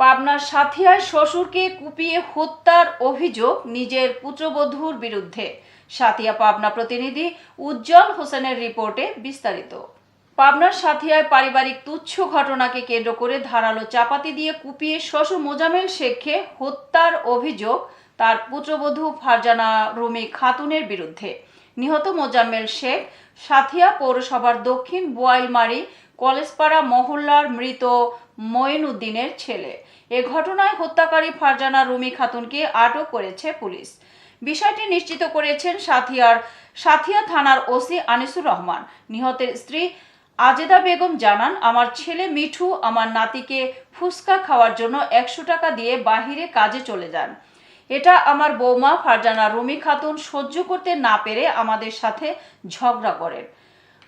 পাবনার সাথিয়ায় শ্বশুরকে কুপিয়ে হত্যার অভিযোগ নিজের পুত্রবধূর বিরুদ্ধে। সাথিয়া পাবনা প্রতিনিধি উজ্জ্বল হোসেনের রিপোর্টে বিস্তারিত। পাবনার সাথিয়ায় পারিবারিক তুচ্ছ ঘটনাকে কেন্দ্র করে ধারালো চাপাতি দিয়ে কুপিয়ে শ্বশুর মোজামেল শেখকে হত্যার অভিযোগ তার পুত্রবধূ ফারজানা রুমি খাতুনের বিরুদ্ধে। নিহত মোজাম্মেল শেখ সাথিয়া পৌরসভার দক্ষিণ বোয়ালমারি কলেজপাড়া মহল্লার মৃত মঈন উদ্দিনের ছেলে। এ ঘটনায় হত্যাকারী ফারজানা রুমি খাতুনকে আটক করেছে পুলিশ। বিষয়টি নিশ্চিত করেছেন সাথিয়ার সাথিয়া থানার ওসি আনিসুর রহমান। নিহতের স্ত্রী আজেদা বেগম জানান, আমার ছেলে মিঠু আমার নাতিকে ফুসকা খাওয়ার জন্য একশো টাকা দিয়ে বাহিরে কাজে চলে যান। এটা আমার বৌমা ফারজানা রুমি খাতুন সহ্য করতে না পেরে আমাদের সাথে ঝগড়া করেন।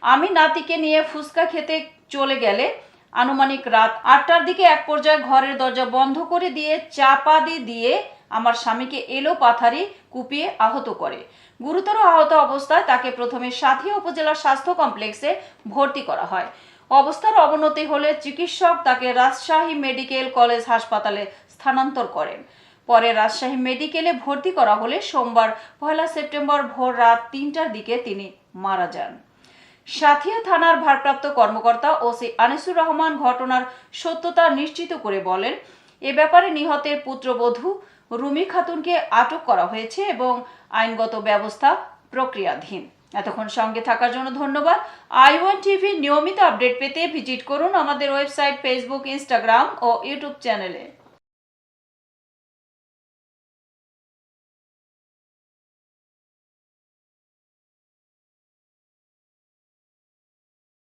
আমি নাতিকে নিয়ে ফুসকা খেতে চলে গেলে আনুমানিক রাত আটটার দিকে এক পর্যায়ে ঘরের দরজা বন্ধ করে দিয়ে চাপাদি দিয়ে আমার স্বামীকে এলো পাথারি কুপিয়ে আহত করে। গুরুতর আহত অবস্থায় তাকে প্রথমে সাথিয়া উপজেলা স্বাস্থ্য কমপ্লেক্সে ভর্তি করা হয়। অবস্থার অবনতি হলে চিকিৎসক তাকে রাজশাহী মেডিকেল কলেজ হাসপাতালে স্থানান্তর করেন। পরে রাজশাহী মেডিকেলে ভর্তি করা হলে সোমবার পয়লা সেপ্টেম্বর ভোর রাত তিনটার দিকে তিনি মারা যান। সাথিয়া থানার ভারপ্রাপ্ত কর্মকর্তা ওসি আনিসুর রহমান ঘটনার সত্যতা নিশ্চিত করে বলেন, এ ব্যাপারে নিহতের পুত্রবধূ রুমি খাতুনকে আটক করা হয়েছে এবং আইনগত ব্যবস্থা প্রক্রিয়াধীন। এতক্ষণ সঙ্গে থাকার জন্য ধন্যবাদ। আই ওয়ান টিভি নিয়মিত আপডেট পেতে ভিজিট করুন আমাদের ওয়েবসাইট, ফেসবুক, ইনস্টাগ্রাম ও ইউটিউব চ্যানেলে।